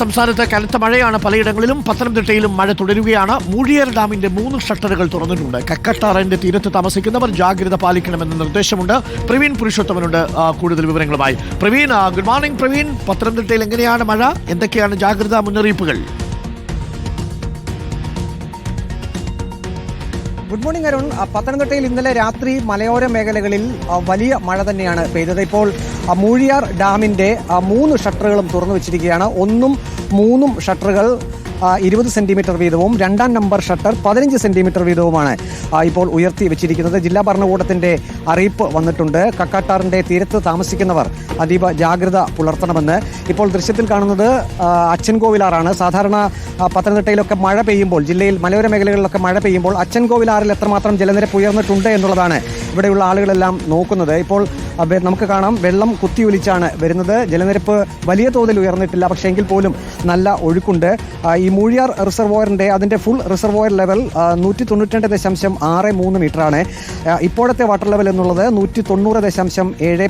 സംസ്ഥാനത്ത് കനത്ത മഴയാണ്. പലയിടങ്ങളിലും പത്തനംതിട്ടയിലും മഴ തുടരുകയാണ്. മൂഴിയർ ഡാമിന്റെ മൂന്ന് ഷട്ടറുകൾ തുറന്നിട്ടുണ്ട്. കക്കട്ടാറിന്റെ തീരത്ത് താമസിക്കുന്നവർ ജാഗ്രത പാലിക്കണമെന്ന നിർദ്ദേശമുണ്ട്. പ്രവീൺ പുരുഷോത്തമനുണ്ട്. കൂടുതൽ വിവരങ്ങളുമായി. Praveen good morning Praveen. പത്തനംതിട്ടയിൽ എങ്ങനെയാണ് മഴ? എന്തൊക്കെയാണ് ജാഗ്രതാ മുന്നറിയിപ്പുകൾ? Good morning Arun. പത്തനംതിട്ടയിൽ ഇന്നലെ രാത്രി മലയോര മേഖലകളിൽ വലിയ മഴ തന്നെയാണ് പെയ്തത്. ഇപ്പോൾ മൂഴിയാർ ഡാമിന്റെ മൂന്ന് ഷട്ടറുകളും തുറന്നു വെച്ചിരിക്കുകയാണ്. ഒന്നും മൂന്നും ഷട്ടറുകൾ ഇരുപത് സെന്റിമീറ്റർ വീതവും രണ്ടാം നമ്പർ ഷട്ടർ പതിനഞ്ച് സെന്റിമീറ്റർ വീതവുമാണ് ഇപ്പോൾ ഉയർത്തി വെച്ചിരിക്കുന്നത്. ജില്ലാ ഭരണകൂടത്തിന്റെ അറിയിപ്പ് വന്നിട്ടുണ്ട്. കക്കാട്ടാറിന്റെ തീരത്ത് താമസിക്കുന്നവർ അതീവ ജാഗ്രത പുലർത്തണമെന്ന്. ഇപ്പോൾ ദൃശ്യത്തിൽ കാണുന്നത് അച്ഛൻകോവിലാറാണ്. സാധാരണ പത്തനംതിട്ടയിലൊക്കെ മഴ പെയ്യുമ്പോൾ ജില്ലയിൽ മലയോര മേഖലകളിലൊക്കെ മഴ പെയ്യുമ്പോൾ അച്ഛൻകോവിലാറിൽ എത്രമാത്രം ജലനിരപ്പ് ഉയർന്നിട്ടുണ്ട് എന്നുള്ളതാണ് ഇവിടെയുള്ള ആളുകളെല്ലാം നോക്കുന്നത്. ഇപ്പോൾ നമുക്ക് കാണാം. വെള്ളം കുത്തിയൊലിച്ചാണ് വരുന്നത്. ജലനിരപ്പ് വലിയ തോതിൽ ഉയർന്നിട്ടില്ല. പക്ഷേ എങ്കിൽ പോലും നല്ല ഒഴുക്കുണ്ട്. ഈ മൂഴിയാർ റിസർവോയറിന്റെ അതിന്റെ ഫുൾ റിസർവോയർ ലെവൽ നൂറ്റി തൊണ്ണൂറ്റി ദശാംശം ആറ് മൂന്ന് മീറ്ററാണ്. ഇപ്പോഴത്തെ വാട്ടർ ലെവൽ എന്നുള്ളത് നൂറ്റി തൊണ്ണൂറ് ദശാംശം ഏഴ്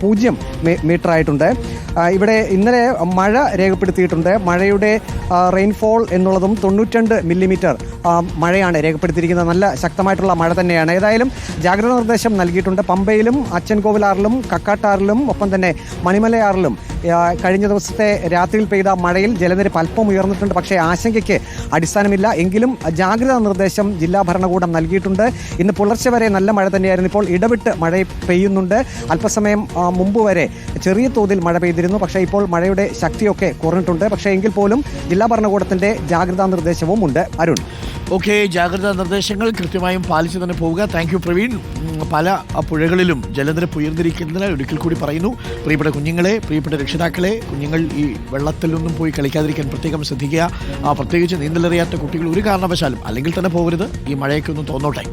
പൂജ്യം മീറ്റർ ആയിട്ടുണ്ട് ഇവിടെ ഇന്നലെ മഴ രേഖപ്പെടുത്തിയിട്ടുണ്ട്. മഴയുടെ റെയിൻഫോൾ എന്നുള്ളതും തൊണ്ണൂറ്റിരണ്ട് മില്ലിമീറ്റർ മഴയാണ് രേഖപ്പെടുത്തിയിരിക്കുന്നത്. നല്ല ശക്തമായിട്ടുള്ള മഴ തന്നെയാണ്. ഏതായാലും ജാഗ്രത നിർദ്ദേശം നൽകിയിട്ടുണ്ട്. പമ്പയിലും അച്ചൻകോവിലാറിലും കക്കാട്ടാറിലും ഒപ്പം തന്നെ മണിമലയാറിലും. കഴിഞ്ഞ ദിവസത്തെ രാത്രിയിൽ പെയ്ത മഴയിൽ ജലനിരപ്പ് അല്പം ഉയർന്നിട്ടുണ്ട്. പക്ഷേ ആശങ്കയ്ക്ക് അടിസ്ഥാനമില്ല. എങ്കിലും ജാഗ്രതാ നിർദ്ദേശം ജില്ലാ ഭരണകൂടം നൽകിയിട്ടുണ്ട്. ഇന്ന് പുലർച്ചെ വരെ നല്ല മഴ തന്നെയായിരുന്നു. ഇപ്പോൾ ഇടവിട്ട് മഴ പെയ്യുന്നുണ്ട്. അല്പസമയം മുമ്പ് വരെ ചെറിയ തോതിൽ മഴ പെയ്തിരുന്നു. പക്ഷേ ഇപ്പോൾ മഴയുടെ ശക്തിയൊക്കെ കുറഞ്ഞിട്ടുണ്ട്. പക്ഷേ എങ്കിൽ പോലും ജില്ലാ ഭരണകൂടത്തിന്റെ ജാഗ്രതാ നിർദ്ദേശവും ഉണ്ട് അരുൺ. ഓക്കെ ജാഗ്രതാ നിർദ്ദേശങ്ങൾ കൃത്യമായും പാലിച്ചു തന്നെ പോവുക. Thank you Praveen. പല പുഴകളിലും ജലനിരപ്പ് ഉയർന്നിരിക്കുന്നതിനാൽ ഒരിക്കൽ കൂടി പറയുന്നു. പ്രിയപ്പെട്ട കുഞ്ഞുങ്ങളെ പ്രിയപ്പെട്ട രക്ഷിതാക്കളെ കുഞ്ഞുങ്ങൾ ഈ വെള്ളത്തിലൊന്നും പോയി കളിക്കാതിരിക്കാൻ പ്രത്യേകം ശ്രദ്ധിക്കുക. പ്രത്യേകിച്ച് നീന്തലറിയാത്ത കുട്ടികൾ ഒരു കാരണവശാലും അല്ലെങ്കിൽ തന്നെ പോകരുത് ഈ മഴയൊക്കെ ഒന്ന് തോന്നോട്ടെ.